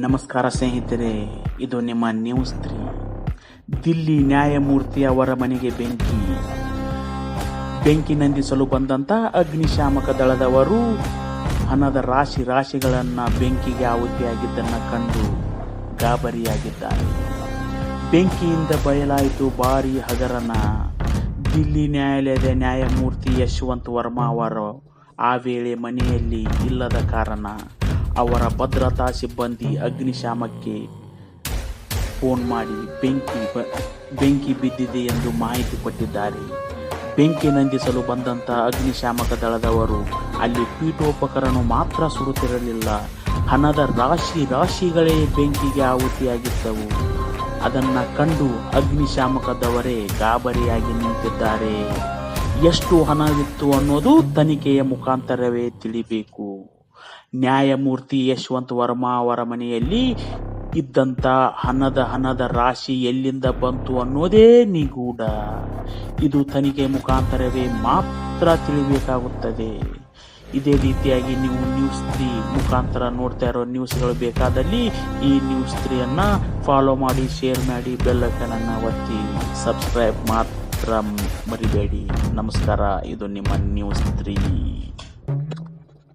ನಮಸ್ಕಾರ ಸ್ನೇಹಿತರೆ, ಇದು ನಿಮ್ಮ ನ್ಯೂಸ್ ತ್ರೀ ದಿಲ್ಲಿ ನ್ಯಾಯಮೂರ್ತಿ ಅವರ ಮನೆಗೆ ಬೆಂಕಿ. ಬೆಂಕಿ ನಂದಿಸಲು ಬಂದಂತ ಅಗ್ನಿಶಾಮಕ ದಳದವರು ಹಣದ ರಾಶಿ ರಾಶಿಗಳನ್ನ ಬೆಂಕಿಗೆ ಆಹುತಿಯಾಗಿದ್ದನ್ನು ಕಂಡು ಗಾಬರಿಯಾಗಿದ್ದಾರೆ. ಬೆಂಕಿಯಿಂದ ಬಯಲಾಯಿತು ಭಾರಿ ಹಗರಣ ದಿಲ್ಲಿ ನ್ಯಾಯಾಲಯದ ನ್ಯಾಯಮೂರ್ತಿ ಯಶವಂತ್ ವರ್ಮಾ ಅವರು ಆ ವೇಳೆ ಮನೆಯಲ್ಲಿ ಇಲ್ಲದ ಕಾರಣ ಅವರ ಭದ್ರತಾ ಸಿಬ್ಬಂದಿ ಅಗ್ನಿಶಾಮಕ್ಕೆ ಫೋನ್ ಮಾಡಿ, ಬೆಂಕಿ ಬೆಂಕಿ ಬಿದ್ದಿದೆ ಎಂದು ಮಾಹಿತಿ ಕೊಟ್ಟಿದ್ದಾರೆ. ಬೆಂಕಿ ನಂದಿಸಲು ಬಂದಂತಹ ಅಗ್ನಿಶಾಮಕ ದಳದವರು, ಅಲ್ಲಿ ಪೀಠೋಪಕರಣ ಮಾತ್ರ ಸುಡುತ್ತಿರಲಿಲ್ಲ. ಹಣದ ರಾಶಿ ರಾಶಿಗಳೇ ಬೆಂಕಿಗೆ ಆಹುತಿಯಾಗಿದ್ದವು. ಅದನ್ನ ಕಂಡು ಅಗ್ನಿಶಾಮಕದವರೇ ಗಾಬರಿಯಾಗಿ ನಿಂತಿದ್ದಾರೆ. ಎಷ್ಟು ಹಣವಿತ್ತು ಅನ್ನೋದು ತನಿಖೆಯ ಮುಖಾಂತರವೇ ತಿಳಿಬೇಕು. ನ್ಯಾಯಮೂರ್ತಿ ಯಶವಂತ್ ವರ್ಮಾ ಅವರ ಮನೆಯಲ್ಲಿ ಇದ್ದಂತ ಹಣದ ಹಣದ ರಾಶಿ ಎಲ್ಲಿಂದ ಬಂತು ಅನ್ನೋದೇ ನಿಗೂಢ. ಇದು ತನಿಖೆ ಮುಖಾಂತರವೇ ಮಾತ್ರ ತಿಳಿಬೇಕಾಗುತ್ತದೆ. ಇದೇ ರೀತಿಯಾಗಿ ನೀವು ನ್ಯೂಸ್ ತ್ರೀ ಮುಖಾಂತರ ನೋಡ್ತಾ ಇರೋ ನ್ಯೂಸ್ಗಳು ಬೇಕಾದಲ್ಲಿ ಈ ನ್ಯೂಸ್ ತ್ರೀಯನ್ನ ಫಾಲೋ ಮಾಡಿ, ಶೇರ್ ಮಾಡಿ, ಬೆಲ್ ಅನ್ನು ಒತ್ತಿ. ಸಬ್ಸ್ಕ್ರೈಬ್ ಮಾತ್ರ ಮರಿಬೇಡಿ. ನಮಸ್ಕಾರ. ಇದು ನಿಮ್ಮ ನ್ಯೂಸ್ ತ್ರೀ.